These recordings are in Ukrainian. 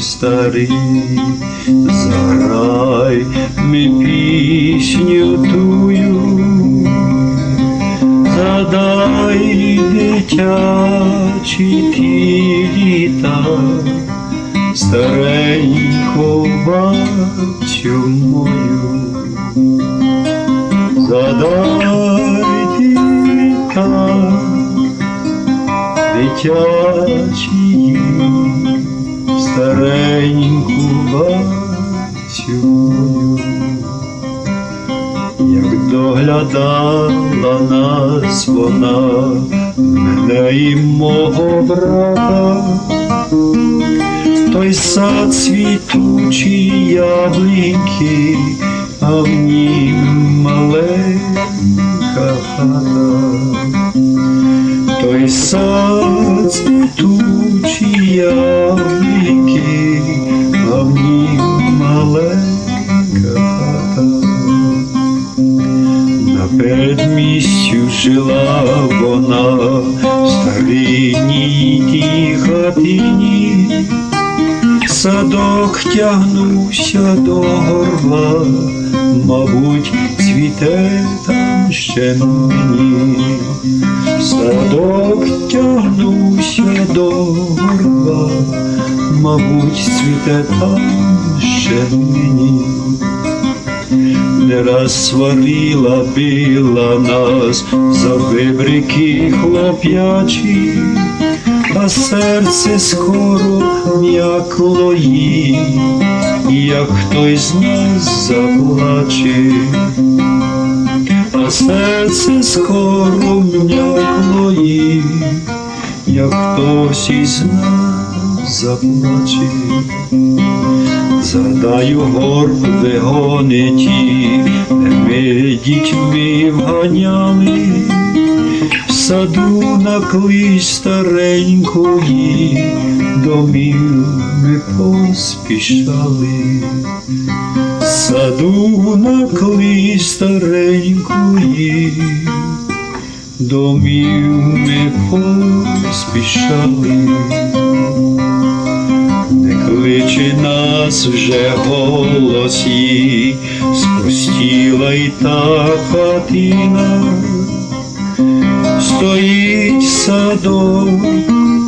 старий, заграй ми пісню тую, задай дитячі ті літа, стареньку бабцю мою, задай літа стареньку мою, як доглядала нас вона, мене і мого брата, той сад світучі яблуки, а в нім маленька хата цвітучі яблуки, а в нім маленька хата. На передмістю жила вона в старинній тій хатині, садок тягнувся до горла, мабуть, цвіте там ще мені. Садок тягнувся до горба, мабуть, цвіте там ще мені. Не раз сварила, била нас за вибрики хлоп'ячі, а серце скоро м'якло їй, як хтось з нас заплаче а серце скоро м'якло як хтось із нас заплаче. Згадаю горб вигониті, де ми дітьми вганяли, в саду на клич старенької, домів ми поспішали саду на клич старенької, домів ми поспішали, не кличе нас вже голос їй, спустіла й та хатина, стоїть садок,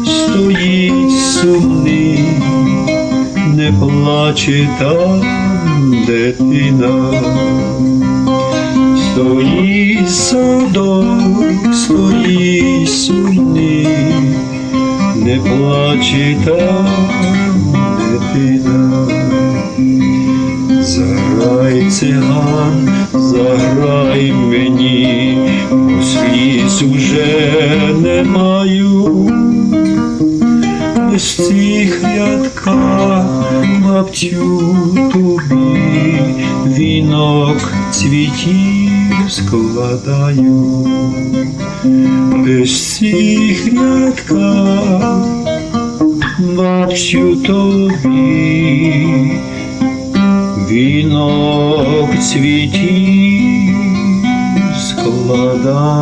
стоїть сумний не плаче там дитина, стоїть садок, стоїть сумний, не плаче там дитина, заграй циган, заграй мені, бо сліз уже не маю цих рядках бабцю тобі вінок цвітів складаю, без цих рядках бабцю тобі вінок цвітів складаю.